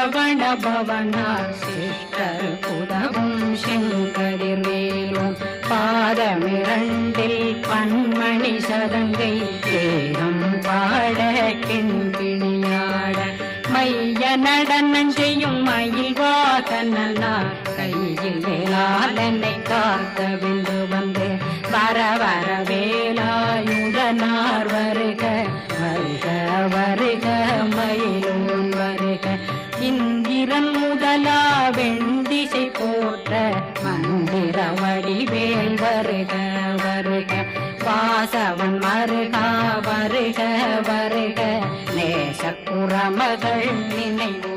சரவண பவனா sister புதவும் செங்கதிர் மேலும் பாதமிரண்டில் பன்மணி சதங்கை தேகம் பாட கிண்கிணியாட மைய நடனம் செய்யும் மயில் வாகனார் கையில் வேளாளனை காத்த வென்று வந்து வர வரவே இந்திரன் முதலா வெண்டிசை போற்ற மந்திர வடிவேல் வருக வருக. வாசவன் மருகா வருக வருக. நேச குரமகள் நினைவு